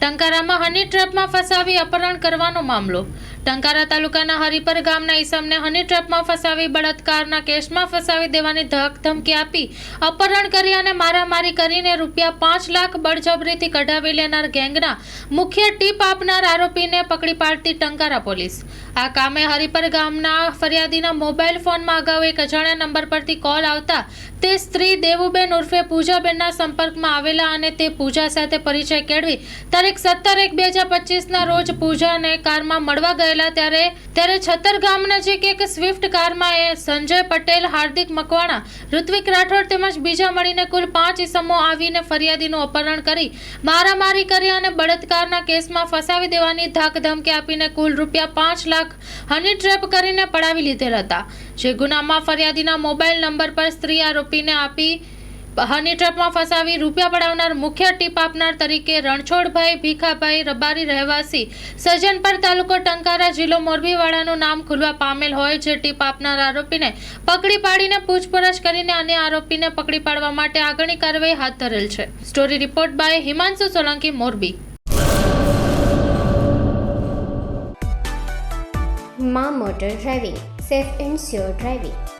ટંકારામાં હની ટ્રેપમાં ફસાવી અપહરણ કરવાનો મામલો. ટંકારા તાલુકાના હરિપર ગામના ઈસમને હની ટ્રેપમાં ફસાવી બળાત્કારના કેસમાં ફસાવી દેવાની ધક ધમકી આપી અપહરણ કરી અને મારામારી કરીને રૂપિયા પાંચ લાખ બળજબરીથી કઢાવી લેનાર ગેંગના મુખ્ય ટીપ આપનાર આરોપીને પકડી પાડતી ટંકારા પોલીસ. આ કામે હરિપર ગામના ફરિયાદીના મોબાઈલ ફોનમાં અગાઉ એક અજાણ્યા નંબર પરથી કોલ આવતા તે સ્ત્રી દેવુબેન ઉર્ફે પૂજાબેનના સંપર્કમાં આવેલા અને તે પૂજા સાથે પરિચય કેળવી તારીખ સત્તર એક બે હજાર પચીસના રોજ પૂજાને કારમાં મળવા ગયેલા ત્યારે ત્યારે છત્તર ગામ નજીક એક સ્વિફ્ટ કારમાં એ સંજય પટેલ, હાર્દિક મકવાણા, ઋત્વિક રાઠોડ તેમજ બીજા મળીને કુલ પાંચ ઇસમો આવીને ફરિયાદીનું અપહરણ કરી, મારામારી કરી અને બળાત્કારના કેસમાં ફસાવી દેવાની ધાક ધમકી આપીને કુલ રૂપિયા પાંચ લાખ હની ટ્રેપ કરીને પડાવી લીધેલ હતા. જે ગુનામાં ફરિયાદીના મોબાઈલ નંબર પર સ્ત્રી આરોપીને આપી હની ટ્રપમાં ફસાવી રૂપિયા પડાવનાર મુખ્ય ટીપ આપનાર તરીકે રણછોડભાઈ ભીખાભાઈ રબારી રહેવાસી સજનપર તાલુકો ટંકારા જિલ્લો મોરબીવાળાનું નામ ખુલવા પામેલ હોય જે ટીપ આપનાર આરોપીને પકડી પાડીને પૂછપરછ કરીને અન્ય આરોપીને પકડી પાડવા માટે આગળની કાર્યવાહી હાથ ધરેલ છે. Story report by Himanshu Solanki, Morbi. મા motor driving, safe and sure driving.